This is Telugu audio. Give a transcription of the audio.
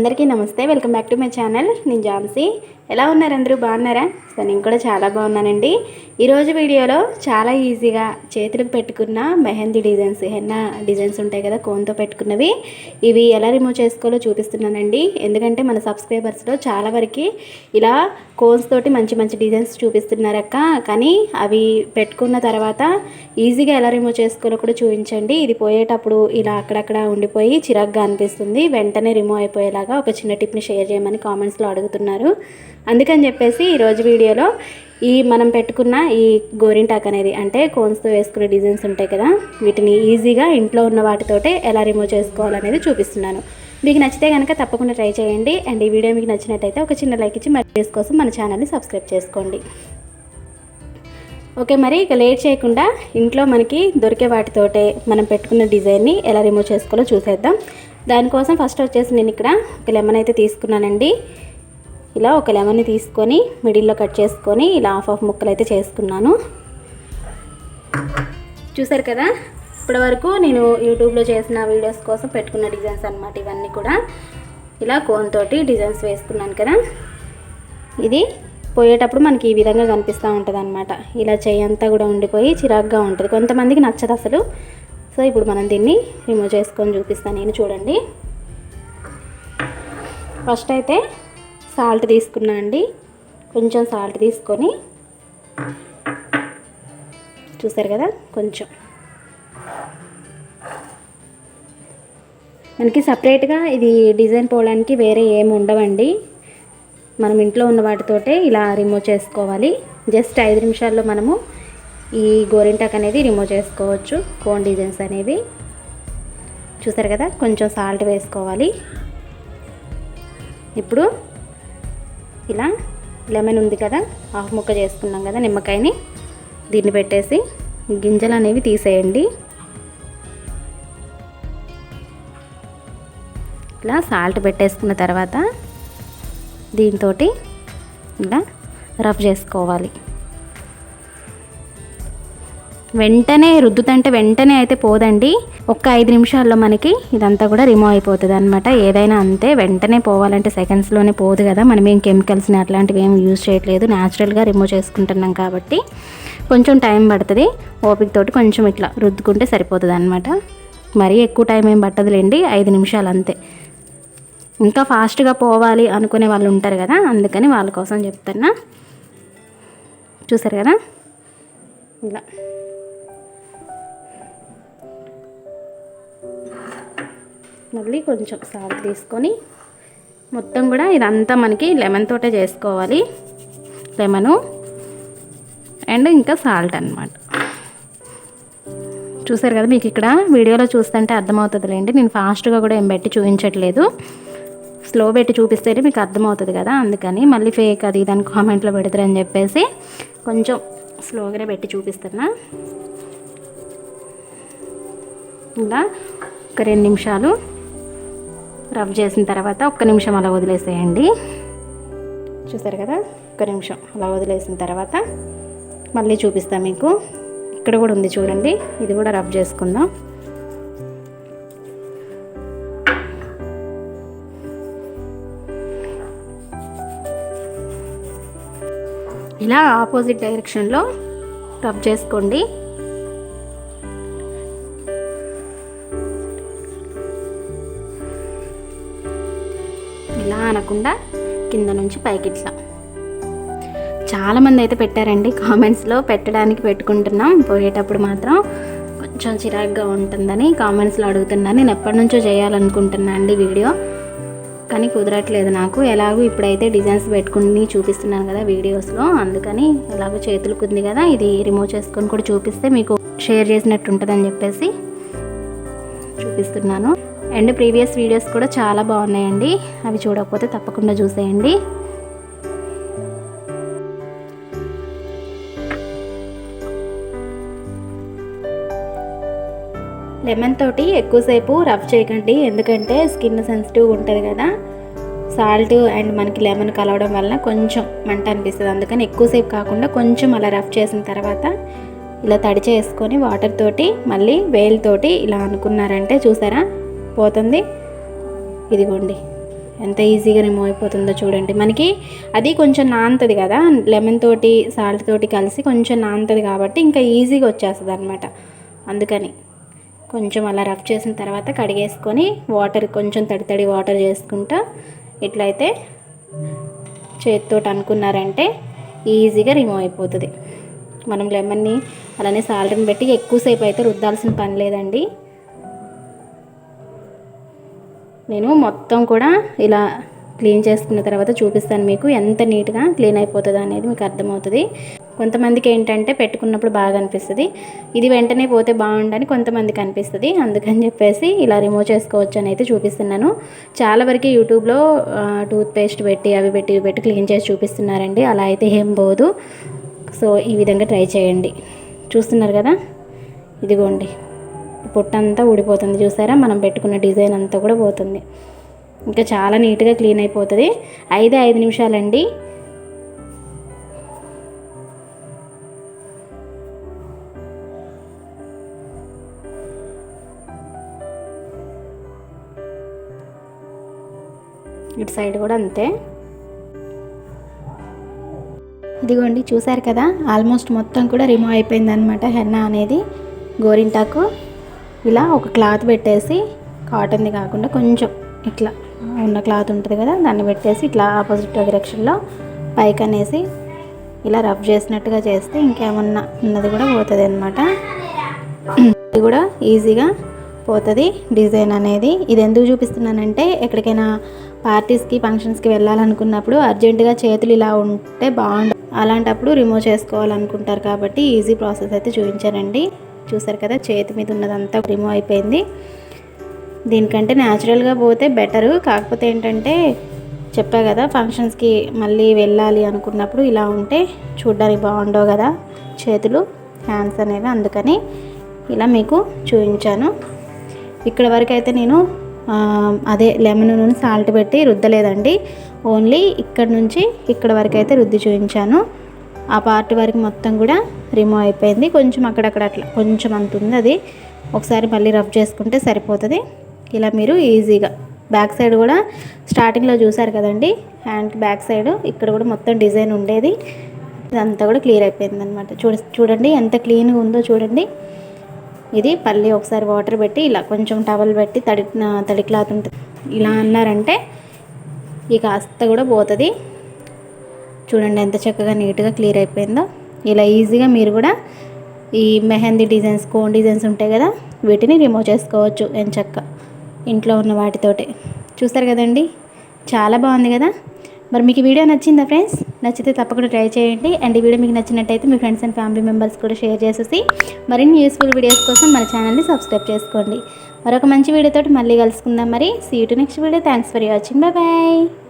అందరికీ నమస్తే. Welcome back to my channel. నేను ఝాన్సీ ఎలా ఉన్నారు అందరూ? బాగున్నారా? సో నేను కూడా చాలా బాగున్నానండి. ఈరోజు వీడియోలో చాలా ఈజీగా చేతులకు పెట్టుకున్న మెహందీ డిజైన్స్ హెన్నా డిజైన్స్ ఉంటాయి కదా కోన్తో పెట్టుకున్నవి. ఇవి ఎలా రిమూవ్ చేసుకోవాలో చూపిస్తున్నానండి. ఎందుకంటే మన సబ్స్క్రైబర్స్లో చాలా వరకు ఇలా కోన్స్ తోటి మంచి మంచి డిజైన్స్ చూపిస్తున్నారక్క. కానీ అవి పెట్టుకున్న తర్వాత ఈజీగా ఎలా రిమూవ్ చేసుకోవాలో కూడా చూపించండి. ఇది పోయేటప్పుడు ఇలా అక్కడక్కడ ఉండిపోయి చిరాగ్గా అనిపిస్తుంది. వెంటనే రిమూవ్ అయిపోయేలాగా ఒక చిన్న టిప్ని షేర్ చేయమని కామెంట్స్లో అడుగుతున్నారు. అందుకని చెప్పేసి ఈరోజు వీడియోలో ఈ మనం పెట్టుకున్న ఈ గోరింటాక్ అనేది అంటే కోన్స్తో వేసుకునే డిజైన్స్ ఉంటాయి కదా వీటిని ఈజీగా ఇంట్లో ఉన్న వాటితోటే ఎలా రిమూవ్ చేసుకోవాలనేది చూపిస్తున్నాను. మీకు నచ్చితే కనుక తప్పకుండా ట్రై చేయండి. అండ్ ఈ వీడియో మీకు నచ్చినట్టయితే ఒక చిన్న లైక్ ఇచ్చి మరి కోసం మన ఛానల్ని సబ్స్క్రైబ్ చేసుకోండి. ఓకే మరి ఇక లేట్ చేయకుండా ఇంట్లో మనకి దొరికే వాటితోటే మనం పెట్టుకున్న డిజైన్ని ఎలా రిమూవ్ చేసుకోవాలో చూసేద్దాం. దానికోసం ఫస్ట్ వచ్చేసి నేను ఇక్కడ ఒక లెమన్ అయితే తీసుకున్నానండి. ఇలా ఒక లెమన్ని తీసుకొని మిడిల్లో కట్ చేసుకొని ఇలా హాఫ్ హాఫ్ ముక్కలు అయితే చేసుకున్నాను. చూసారు కదా? ఇప్పటివరకు నేను యూట్యూబ్లో చేసిన వీడియోస్ కోసం పెట్టుకున్న డిజైన్స్ అనమాట ఇవన్నీ కూడా. ఇలా కోన్ తోటి డిజైన్స్ వేసుకున్నాను కదా. ఇది పోయేటప్పుడు మనకి ఈ విధంగా కనిపిస్తూ ఉంటుంది అనమాట ఇలా చేయంతా కూడా ఉండిపోయి చిరాగ్గా ఉంటుంది. కొంతమందికి నచ్చదు అసలు. సో ఇప్పుడు మనం దీన్ని రిమూవ్ చేసుకొని చూపిస్తాను. నేను చూడండి. ఫస్ట్ అయితే సాల్ట్ తీసుకున్నా అండి. కొంచెం సాల్ట్ తీసుకొని చూసారు కదా? కొంచెం. మనకి సపరేట్గా ఇది డిజైన్ పోవడానికి వేరే ఏమి ఉండవండి. మనం ఇంట్లో ఉన్న వాటితోటే ఇలా రిమూవ్ చేసుకోవాలి. జస్ట్ ఐదు నిమిషాల్లో మనము ఈ గోరింటాక్ అనేది రిమూవ్ చేసుకోవచ్చు. కోన్ డిజైన్స్ అనేవి. చూసారు కదా? కొంచెం సాల్ట్ వేసుకోవాలి. ఇప్పుడు ఇలా లెమన్ ఉంది కదా? హాఫ్ ముక్క చేసుకున్నాం కదా నిమ్మకాయని? దీన్ని పెట్టేసి గింజలు అనేవి తీసేయండి. ఇలా సాల్ట్ పెట్టేసుకున్న తర్వాత దీంతో ఇలా రఫ్ చేసుకోవాలి. వెంటనే రుద్దుతంటే వెంటనే అయితే పోదండి. ఒక్క ఐదు నిమిషాల్లో మనకి ఇదంతా కూడా రిమూవ్ అయిపోతుంది అనమాట ఏదైనా అంతే వెంటనే పోవాలంటే సెకండ్స్లోనే పోదు కదా. మనం ఏం కెమికల్స్ని అట్లాంటివి ఏం యూజ్ చేయట్లేదు. న్యాచురల్గా రిమూవ్ చేసుకుంటున్నాం కాబట్టి కొంచెం టైం పడుతుంది. ఓపికతోటి కొంచెం ఇట్లా రుద్దుకుంటే సరిపోతుంది అనమాట మరీ ఎక్కువ టైం ఏం పట్టదులేండి. ఐదు నిమిషాలు అంతే. ఇంకా ఫాస్ట్గా పోవాలి అనుకునే వాళ్ళు ఉంటారు కదా. అందుకని వాళ్ళ కోసం చెప్తున్నా. చూసారు కదా? ఇలా. మళ్ళీ కొంచెం సాల్ట్ తీసుకొని మొత్తం కూడా ఇదంతా మనకి లెమన్ తోటే చేసుకోవాలి. లెమను అండ్ ఇంకా సాల్ట్ అనమాట చూసారు కదా మీకు ఇక్కడ వీడియోలో చూస్తుంటే అర్థమవుతుందిలేండి. నేను ఫాస్ట్గా కూడా ఏం పెట్టి చూపించట్లేదు. స్లో పెట్టి చూపిస్తేనే మీకు అర్థమవుతుంది కదా. అందుకని మళ్ళీ ఫేక్ అది దాని కామెంట్లో పెడతారని చెప్పేసి కొంచెం స్లోగానే పెట్టి చూపిస్తున్నా. ఇలా ఒక రెండు నిమిషాలు రబ్ చేసిన తర్వాత ఒక్క నిమిషం అలా వదిలేసేయండి. చూసారు కదా? ఒక్క నిమిషం అలా వదిలేసిన తర్వాత మళ్ళీ చూపిస్తాను మీకు. ఇక్కడ కూడా ఉంది చూడండి. ఇది కూడా రబ్ చేసుకుందాం. ఇలా ఆపోజిట్ డైరెక్షన్లో రబ్ చేసుకోండి. అనకుండా కింద నుంచి పైకి ఇట్లా చాలామంది అయితే పెట్టారండి. కామెంట్స్లో పెట్టడానికి పెట్టుకుంటున్నాం. పోయేటప్పుడు మాత్రం కొంచెం చిరాగ్గా ఉంటుందని కామెంట్స్లో అడుగుతున్నాను నేను ఎప్పటి నుంచో చేయాలనుకుంటున్నా అండి వీడియో. కానీ కుదరట్లేదు నాకు. ఎలాగో ఇప్పుడైతే డిజైన్స్ పెట్టుకుని చూపిస్తున్నాను కదా వీడియోస్లో. అందుకని ఎలాగో చేతులకు ఉంది కదా. ఇది రిమూవ్ చేసుకొని కూడా చూపిస్తే మీకు షేర్ చేసినట్టు ఉంటుందని చెప్పేసి చూపిస్తున్నాను. అండ్ ప్రీవియస్ వీడియోస్ కూడా చాలా బాగున్నాయండి. అవి చూడకపోతే తప్పకుండా చూసేయండి. లెమన్ తోటి ఎక్కువసేపు రఫ్ చేయకండి. ఎందుకంటే స్కిన్ సెన్సిటివ్ ఉంటుంది కదా. సాల్ట్ అండ్ మనకి లెమన్ కలవడం వలన కొంచెం మంట అనిపిస్తుంది. అందుకని ఎక్కువసేపు కాకుండా కొంచెం అలా రఫ్ చేసిన తర్వాత ఇలా తడి చేసుకొని వాటర్ తోటి మళ్ళీ వేలుతోటి ఇలా అనుకున్నారంటే చూసారా? పోతుంది. ఇదిగోండి. ఎంత ఈజీగా రిమూవ్ అయిపోతుందో చూడండి. మనకి అది కొంచెం నానుతుంది కదా. లెమన్ తోటి సాల్ట్ తోటి కలిసి కొంచెం నానుతుంది కాబట్టి ఇంకా ఈజీగా వచ్చేస్తుంది అనమాట అందుకని కొంచెం అలా రఫ్ చేసిన తర్వాత కడిగేసుకొని వాటర్ కొంచెం తడి తడి వాటర్ చేసుకుంటా ఇట్లయితే చేతితో అనుకున్నారంటే ఈజీగా రిమూవ్ అయిపోతుంది. మనం లెమన్ని అలానే సాల్ట్ని పెట్టి ఎక్కువసేపు అయితే రుద్దాల్సిన పని లేదండి. నేను మొత్తం కూడా ఇలా క్లీన్ చేసుకున్న తర్వాత చూపిస్తాను మీకు ఎంత నీట్గా క్లీన్ అయిపోతుందో అనేది మీకు అర్థమవుతుంది. కొంతమందికి ఏంటంటే పెట్టుకున్నప్పుడు బాగా అనిపిస్తుంది. ఇది వెంటనే పోతే బాగుండని కొంతమందికి అనిపిస్తుంది. అందుకని చెప్పేసి ఇలా రిమూవ్ చేసుకోవచ్చు అని అయితే చూపిస్తున్నాను. చాలా వరకు యూట్యూబ్లో టూత్ పేస్ట్ పెట్టి అవి పెట్టి ఇవి పెట్టి క్లీన్ చేసి చూపిస్తున్నారండి. అలా అయితే ఏం పోదు. సో ఈ విధంగా ట్రై చేయండి. చూస్తున్నారు కదా? ఇదిగోండి. పొట్టంతా ఊడిపోతుంది చూసారా? మనం పెట్టుకున్న డిజైన్ అంతా కూడా పోతుంది. ఇంకా చాలా నీట్గా క్లీన్ అయిపోతుంది. ఐదు ఐదు నిమిషాలండి. ఇటు సైడ్ కూడా అంతే. ఇదిగోండి చూసారు కదా? ఆల్మోస్ట్ మొత్తం కూడా రిమూవ్ అయిపోయింది అనమాట హెన్నా అనేది గోరింటాకు. ఇలా ఒక క్లాత్ పెట్టేసి కాటన్ది కాకుండా కొంచెం ఇట్లా ఉన్న క్లాత్ ఉంటుంది కదా దాన్ని పెట్టేసి ఇట్లా ఆపోజిట్ డైరెక్షన్లో పైకి అనేసి ఇలా రబ్ చేసినట్టుగా చేస్తే ఇంకేమన్నా ఉన్నది కూడా పోతుంది అనమాట ఇది కూడా ఈజీగా పోతుంది డిజైన్ అనేది. ఇది ఎందుకు చూపిస్తున్నానంటే ఎక్కడికైనా పార్టీస్కి ఫంక్షన్స్కి వెళ్ళాలనుకున్నప్పుడు అర్జెంటుగా చేతులు ఇలా ఉంటే బాగుంటుంది అలాంటప్పుడు రిమూవ్ చేసుకోవాలనుకుంటారు కాబట్టి ఈజీ ప్రాసెస్ అయితే చూపించానండి. చూసారు కదా చేతి మీద ఉన్నదంతా రిమూవ్ అయిపోయింది. దీనికంటే న్యాచురల్గా పోతే బెటరు. కాకపోతే ఏంటంటే చెప్పా కదా ఫంక్షన్స్కి మళ్ళీ వెళ్ళాలి అనుకున్నప్పుడు ఇలా ఉంటే చూడ్డానికి బాగుండవు కదా చేతులు హ్యాండ్స్ అనేవి. అందుకని ఇలా మీకు చూపించాను. ఇక్కడ వరకు అయితే నేను అదే లెమన్ నూనె సాల్ట్ పెట్టి రుద్దలేదండి. ఓన్లీ ఇక్కడ నుంచి ఇక్కడ వరకు అయితే రుద్ది చూపించాను. ఆ పార్ట్ వరకు మొత్తం కూడా రిమూవ్ అయిపోయింది. కొంచెం అక్కడక్కడ అట్లా కొంచెం అంత ఉంది అది. ఒకసారి మళ్ళీ రఫ్ చేసుకుంటే సరిపోతుంది. ఇలా మీరు ఈజీగా బ్యాక్ సైడ్ కూడా స్టార్టింగ్లో చూసారు కదండి? హ్యాండ్ బ్యాక్ సైడ్ ఇక్కడ కూడా మొత్తం డిజైన్ ఉండేది. ఇదంతా కూడా క్లియర్ అయిపోయింది అనమాట చూడ చూడండి ఎంత క్లీన్గా ఉందో చూడండి. ఇది పల్లి ఒకసారి వాటర్ పెట్టి ఇలా కొంచెం టవల్ పెట్టి తడి తడి క్లాత్ ఉంటుంది ఇలా అన్నారంటే ఈ కాస్త కూడా పోతుంది. చూడండి ఎంత చక్కగా నీట్గా క్లియర్ అయిపోయిందో. ఇలా ఈజీగా మీరు కూడా ఈ మెహందీ డిజైన్స్ కోన్ డిజైన్స్ ఉంటాయి కదా వీటిని రిమూవ్ చేసుకోవచ్చు ఎంచక్క ఇంట్లో ఉన్న వాటితోటి. చూస్తారు కదండి చాలా బాగుంది కదా. మరి మీకు వీడియో నచ్చిందా ఫ్రెండ్స్? నచ్చితే తప్పకుండా ట్రై చేయండి. అండ్ ఈ వీడియో మీకు నచ్చినట్టయితే మీ ఫ్రెండ్స్ అండ్ ఫ్యామిలీ మెంబర్స్ కూడా షేర్ చేసేసి మరిన్ని యూస్ఫుల్ వీడియోస్ కోసం మన ఛానల్ని సబ్స్క్రైబ్ చేసుకోండి. మరొక మంచి వీడియోతో మళ్ళీ కలుసుకుందాం మరి. See to next video thanks for watching bye bye